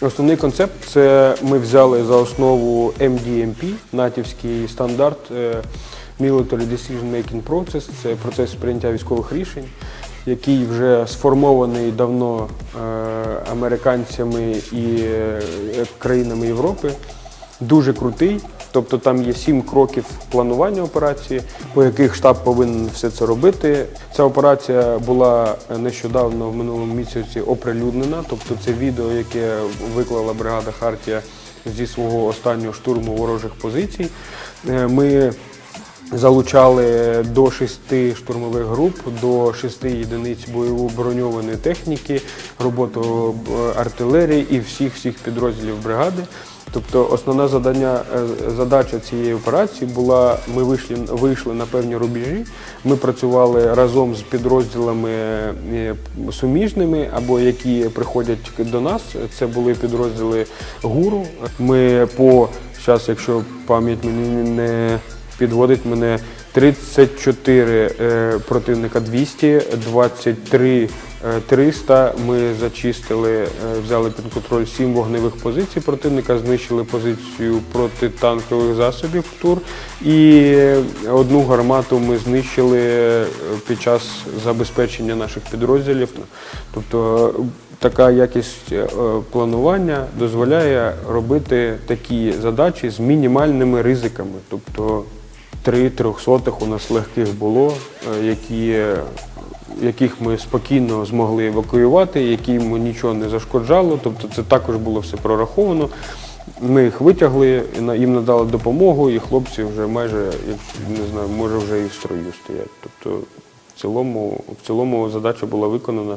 Основний концепт це ми взяли за основу MDMP, натівський стандарт е, Military Decision Making Process, це процес прийняття військових рішень, який вже сформований давно е, американцями і е, країнами Європи. Дуже крутий. Тобто там є сім кроків планування операції, по яких штаб повинен все це робити. Ця операція була нещодавно в минулому місяці оприлюднена. Тобто це відео, яке виклала бригада Хартія зі свого останнього штурму ворожих позицій. Е, Ми залучали до шести штурмових груп, до шести єдиниць бойову броньованої техніки, роботу е, артилерії і всіх всіх підрозділів бригади. Тобто основна задання, е, задача цієї операції була, ми вийшли, вийшли на певні рубежі, ми працювали разом з підрозділами е, суміжними або які приходять до нас. Це були підрозділи ГУРу. Ми по зараз, якщо пам'ять мені не підводить мене 34 е, противника 200, 23 е, 300. Ми зачистили, е, взяли під контроль 7 вогневих позицій противника, знищили позицію протитанкових засобів ТУР і одну гармату ми знищили е, під час забезпечення наших підрозділів. Тобто е, така якість е, планування дозволяє робити такі задачі з мінімальними ризиками. Тобто три трьохсотих у нас легких було, е, які, яких ми спокійно змогли евакуювати, яким нічого не зашкоджало. Тобто це також було все прораховано. Ми їх витягли, їм надали допомогу, і хлопці вже майже, не знаю, може вже і в строю стоять. Тобто в цілому, в цілому задача була виконана.